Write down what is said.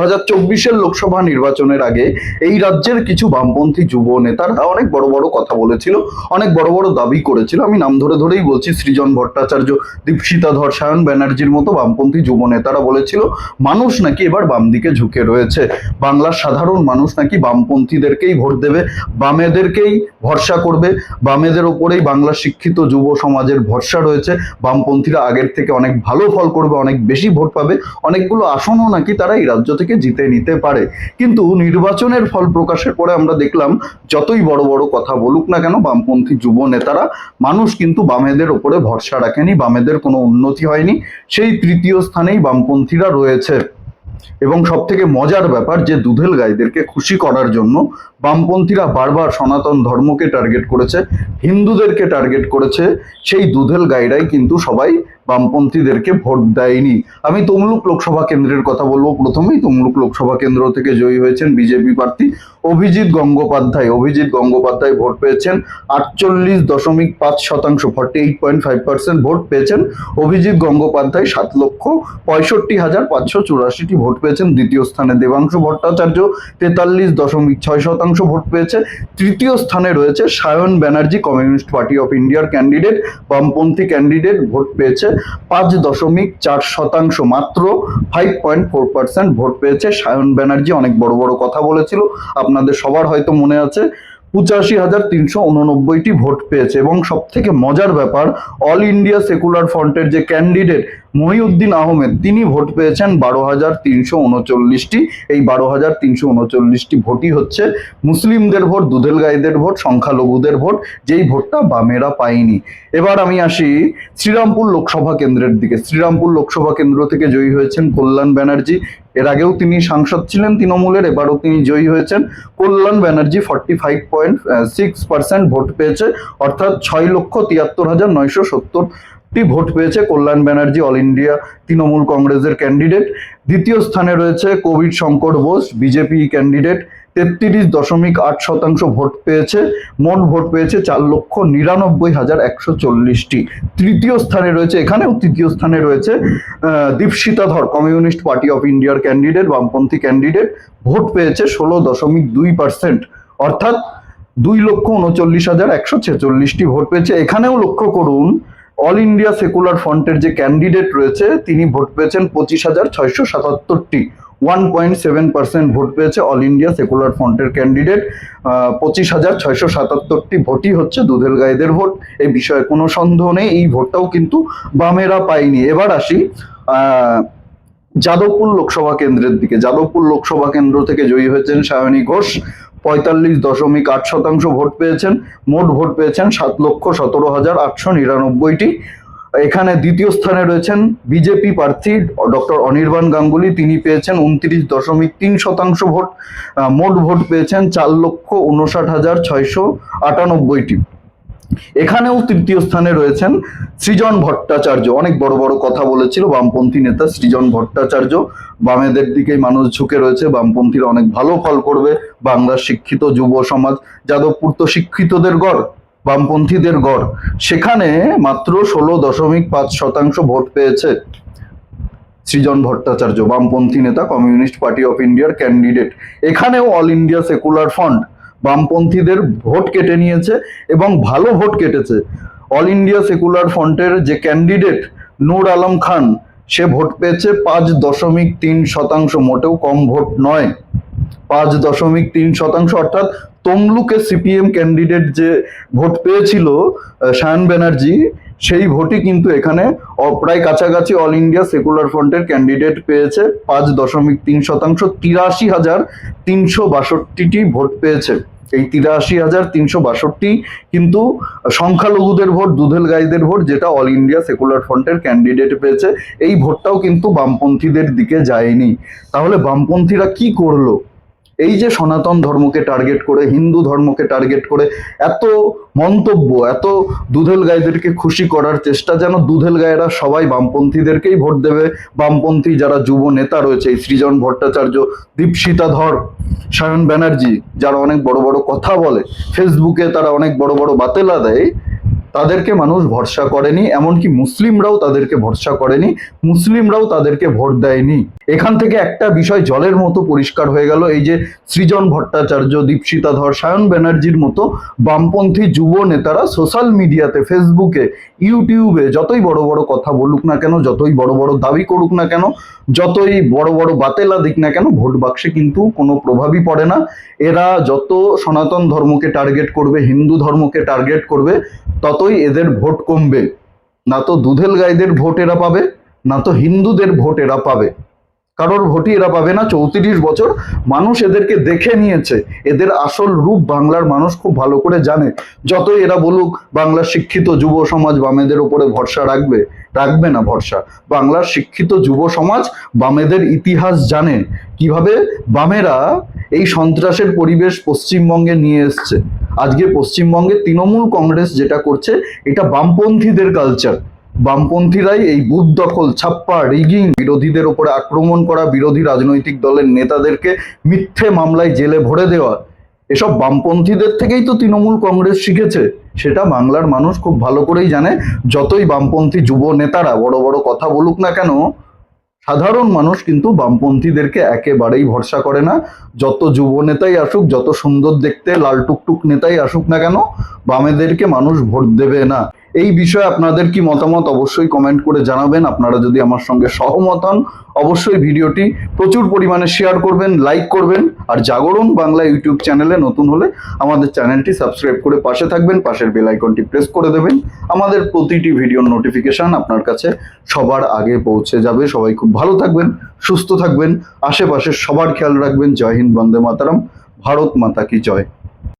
হাজার চব্বিশের লোকসভা নির্বাচনের আগে এই রাজ্যের কিছু বামপন্থী যুব নেতারা অনেক বড় বড় কথা বলেছিল, অনেক বড় বড় দাবি করেছিল। আমি নাম ধরে ধরেই বলছি, সৃজন ভট্টাচার্য দীপশিতা ধর সায়ন ব্যানার্জির মতো বামপন্থী যুব নেতারা বলেছিল, মানুষ নাকি এবার বাম দিকে ঝুঁকে রয়েছে। বাংলার সাধারণ মানুষ নাকি বামপন্থীদেরকেই ভোট দেবে, বামেদেরকেই ভরসা করবে, বামেদের ওপরেই বাংলার শিক্ষিত যুব সমাজের ভরসা রয়েছে। বামপন্থীরা আগের থেকে অনেক ভালো ফল করবে, অনেক বেশি ভোট পাবে। অনেকগুলো আসনও নাকি তারা এই রাজ্য থেকে জিতে নিতে পারে। কিন্তু নির্বাচনের ফল প্রকাশের পরে আমরা দেখলাম, যতই বড় বড় কথা বলুক না কেন, বামপন্থী যুব নেতারা, মানুষ কিন্তু বামেদের ওপরে ভরসা রাখেনি, বামেদের কোনো উন্নতি হয়নি। সেই তৃতীয় স্থানেই বামপন্থীরা রয়েছে। এবং সব থেকে মজার ব্যাপার, যে দুধেল গাইদেরকে খুশি করার জন্য বামপন্থীরা বারবার সনাতন ধর্মকে টার্গেট করেছে, হিন্দুদেরকে টার্গেট করেছে, সেই দুধেল গাইরাই কিন্তু সবাই বামপন্থীদেরকে ভোট দেয়নি। আমি তমলুক লোকসভা কেন্দ্রের কথা বলব। প্রথমেই তমলুক লোকসভা কেন্দ্র থেকে জয়ী হয়েছেন বিজেপি প্রার্থী অভিজিৎ গঙ্গোপাধ্যায়। অভিজিৎ গঙ্গোপাধ্যায় ভোট পেয়েছেন আটচল্লিশ দশমিক পাঁচ শতাংশ forty eight point five percent vote পেয়েছেন। অভিজিৎ গঙ্গোপাধ্যায় সাত লক্ষ পঁয়ষট্টি হাজার পাঁচশো চুরাশিটি ভোট পেয়েছেন। দ্বিতীয় স্থানে দেবাংশু ভট্টাচার্য তেতাল্লিশ দশমিক ছয় শতাংশ ভোট পেয়েছে। তৃতীয় স্থানে রয়েছে Sayan Banerjee, communist party of ইন্ডিয়ার ক্যান্ডিডেট, বামপন্থী ক্যান্ডিডেট ভোট পেয়েছে। পাঁচ দশমিক চার শতাংশ মাত্র। Five point four percent vote পেয়েছে সায়ন ব্যানার্জি। অনেক বড় বড় কথা বলেছিল। আপনাদের সবার হয়তো মনে আছে, পঁচাশি হাজার তিনশো উননব্বইটি ভোট পেয়েছে। এবং সব থেকে মজার ব্যাপার অল ইন্ডিয়া সেকুলার ফ্রন্টের যে ক্যান্ডিডেট মহিউদ্দিন আহমেদ, তিনি ভোট পেয়েছেন বারো হাজার তিনশো উনচল্লিশটি। এই বারো হাজার তিনশো উনচল্লিশটি ভোটই হচ্ছে মুসলিমদের ভোট দুধেল গাইদের ভোট, সংখ্যালঘুদের ভোট, যেই ভোটটা বামেরা পায়নি। এবার আমি আসি শ্রীরামপুর লোকসভা কেন্দ্রের দিকে। শ্রীরামপুর লোকসভা কেন্দ্র থেকে জয়ী হয়েছেন কল্যাণ ব্যানার্জি। এর আগেও তিনি সাংসদ ছিলেন তৃণমূলের, এবারও তিনি জয়ী হয়েছেন। Kalyan Banerjee forty five point six percent vote পেয়েছে, অর্থাৎ ছয় লক্ষ তিয়াত্তর হাজার নয়শো সত্তর টি ভোট পেয়েছে কল্যাণ ব্যানার্জি অল ইন্ডিয়া তৃণমূল কংগ্রেসের ক্যান্ডিডেট দ্বিতীয় স্থানে রয়েছে কোভিড শঙ্কর বোস বিজেপি ক্যান্ডিডেট তেত্রিশ দশমিক আট শতাংশ ভোট পেয়েছে মোট ভোট পেয়েছে চার লক্ষ নিরানব্বই হাজার একশো চল্লিশটি। তৃতীয় স্থানে রয়েছে এখানেও তৃতীয় স্থানে রয়েছে আহ, Dipsita Dhar communist party of ইন্ডিয়ার ক্যান্ডিডেট বামপন্থী ক্যান্ডিডেট ভোট পেয়েছে ষোলো দশমিক দুই পার্সেন্ট অর্থাৎ দুই লক্ষ উনচল্লিশ হাজার একশো ছেচল্লিশটি ভোট পেয়েছে। এখানেও লক্ষ্য করুন অল ইন্ডিয়া সেকুলার ফ্রন্টের যে ক্যান্ডিডেট রয়েছে, তিনি ভোট পেয়েছেন পঁচিশ হাজার ছয়শো সাতাত্তরটি। One point seven percent vote পেয়েছে অল ইন্ডিয়া সেকুলার ফ্রন্টের ক্যান্ডিডেট পঁচিশ হাজার ছয়শো সাতাত্তরটি ভোটই হচ্ছে দুধের গাইদের ভোট। এই বিষয়ে কোনো সন্দেহ নেই, এই ভোটটাও কিন্তু বামেরা পায়নি। এবার আসি যাদবপুর লোকসভা কেন্দ্রের দিকে। যাদবপুর লোকসভা কেন্দ্র থেকে জয়ী হয়েছেন সায়নী ঘোষ। পঁয়তাল্লিশ দশমিক আট শতাংশ ভোট পেয়েছেন। মোট ভোট পেয়েছেন সাত লক্ষ সতেরো হাজার আটশো নিরানব্বইটি। এখানে দ্বিতীয় স্থানে রয়েছেন বিজেপি প্রার্থী ডক্টর অনির্বাণ গাঙ্গুলি। তিনি পেয়েছেন উনত্রিশ দশমিক তিন শতাংশ ভোট। মোট ভোট পেয়েছেন চার লক্ষ উনষাট হাজার ছয়শো আটানব্বইটি। এখানেও তৃতীয় স্থানে রয়েছেন সৃজন ভট্টাচার্য। অনেক বড় বড় কথা বলেছিল বামপন্থী নেতা সৃজন ভট্টাচার্য। বামেদের দিকেই মানুষ ঝুঁকে রয়েছে, বামপন্থীরা অনেক ভালো ফল করবে, বাংলার শিক্ষিত যুব সমাজ, যাদবপুর তো শিক্ষিতদের গড়, বামপন্থীদের গড়। সেখানে মাত্র ষোলো দশমিক পাঁচ শতাংশ ভোট পেয়েছে সৃজন ভট্টাচার্য, বামপন্থী নেতা, কমিউনিস্ট পার্টি অফ ইন্ডিয়ার ক্যান্ডিডেট। এখানেও অল ইন্ডিয়া সেকুলার ফ্রন্ট। বামপন্থীদের ভোট কেটে নিয়েছে এবং ভালো ভোট কেটেছে। অল ইন্ডিয়া সেকুলার ফ্রন্টের যে ক্যান্ডিডেট নূর আলম খান, সে ভোট পেয়েছে পাঁচ দশমিক তিন শতাংশ, মোটেও কম ভোট নয়। পাঁচ দশমিক তিন শতাংশ, অর্থাৎ তমলুকে সিপিএম ক্যান্ডিডেট যে ভোট পেয়েছিল সায়ন ব্যানার্জি, সেই ভোটই কিন্তু এখানে প্রায় কাছাকাছি অল ইন্ডিয়া সেকুলার ফ্রন্টের ক্যান্ডিডেট পেয়েছে। পাঁচ দশমিক তিন শতাংশ, তিরাশি হাজার তিনশো বাষট্টিটি ভোট পেয়েছে। এই তিরাশি হাজার তিনশো বাষট্টি কিন্তু সংখ্যালঘুদের ভোট দুধেল গাইদের ভোট, যেটা অল ইন্ডিয়া সেকুলার ফ্রন্টের ক্যান্ডিডেট পেয়েছে। এই ভোটটাও কিন্তু বামপন্থীদের দিকে যায়নি। তাহলে বামপন্থীরা কি করল? এই যে সনাতন ধর্মকে টার্গেট করে, হিন্দু ধর্মকে টার্গেট করে এত মন্তব্য, এত দুধেল গায়েদেরকে খুশি করার চেষ্টা যেন দুধেল গায়েরা সবাই বামপন্থীদেরকেই ভোট দেবে। বামপন্থী যারা যুব নেতা রয়েছে, এই সৃজন ভট্টাচার্য, দীপশিতা ধর, সায়ন ব্যানার্জি, যারা অনেক বড় বড় কথা বলে, ফেসবুকে তারা অনেক বড় বড় বাতেলা দেয় তাদেরকে মানুষ ভরসা করেনি, এমনকি মুসলিমরাও তাদেরকে ভরসা করেনি, মুসলিমরাও তাদেরকে ভোট দেয়নি। এখান থেকে একটা বিষয় জলের মতো পরিষ্কার হয়ে গেল, এই যে সৃজন ভট্টাচার্য দীপশিতা ধর সায়ন ব্যানার্জির মতো বামপন্থী যুব নেতারা সোশ্যাল মিডিয়াতে, ফেসবুকে, ইউটিউবে যতই বড় বড় কথা বলুক না কেন, যতই বড় বড় দাবি করুক না কেন, যতই বড় বড় বাতেলা দিক না কেন, ভোট বাক্সে কিন্তু কোনো প্রভাবই পড়ে না। এরা যত সনাতন ধর্মকে টার্গেট করবে, হিন্দু ধর্মকে টার্গেট করবে ততই এদের ভোট কমবে। না তো দুধেল গাইদের ভোট এরা পাবে, না তো হিন্দুদের ভোট এরা পাবে। কারোর ভোটই এরা পাবে না, চৌত্রিশ বছর মানুষ এদেরকে দেখে নিয়েছে। এদের আসল রূপ বাংলার মানুষ খুব ভালো করে জানে। যতই এরা বলুক, বাংলার শিক্ষিত যুব সমাজ বামেদের উপরে ভরসা রাখবে রাখবে না ভরসা। বাংলার শিক্ষিত যুব সমাজ বামেদের ইতিহাস জানে। কীভাবে বামেরা এই সন্ত্রাসের পরিবেশ পশ্চিমবঙ্গে নিয়ে এসছে। আজকে পশ্চিমবঙ্গে তৃণমূল কংগ্রেস যেটা করছে, এটা বামপন্থীদের কালচার বামপন্থীরাই এই বুথ দখল, ছাপ্পা, রিগিং, বিরোধীদের ওপরে আক্রমণ করা, বিরোধী রাজনৈতিক দলের নেতাদেরকে মিথ্যে মামলায় জেলে ভরে দেওয়া। এসব বামপন্থীদের থেকেই তো তৃণমূল কংগ্রেস শিখেছে। সেটা বাংলার মানুষ খুব ভালো করেই জানে। যতই বামপন্থী যুব নেতারা বড় বড় কথা বলুক না কেন সাধারণ মানুষ কিন্তু বামপন্থীদেরকে একেবারেই ভরসা করে না। যত যুব নেতাই আসুক, যত সুন্দর দেখতে লাল টুকটুক নেতাই আসুক না কেন, বামেদেরকে মানুষ ভোট দেবে না। এই বিষয়ে আপনাদের কি মতামত অবশ্যই কমেন্ট করে জানাবেন। আপনারা যদি আমার সঙ্গে সহমত হন, অবশ্যই ভিডিওটি প্রচুর পরিমাণে শেয়ার করবেন লাইক করবেন, আর জাগরণ বাংলা ইউটিউব চ্যানেলে নতুন হলে আমাদের চ্যানেলটি সাবস্ক্রাইব করে পাশে থাকবেন, পাশের বেল আইকনটি প্রেস করে দেবেন। আমাদের প্রতিটি ভিডিওর নোটিফিকেশন আপনার কাছে সবার আগে পৌঁছে যাবে। সবাই খুব ভালো থাকবেন, সুস্থ থাকবেন আশেপাশের সবার খেয়াল রাখবেন। জয় হিন্দ, বন্দে মাতারাম। ভারত মাতা কি জয়।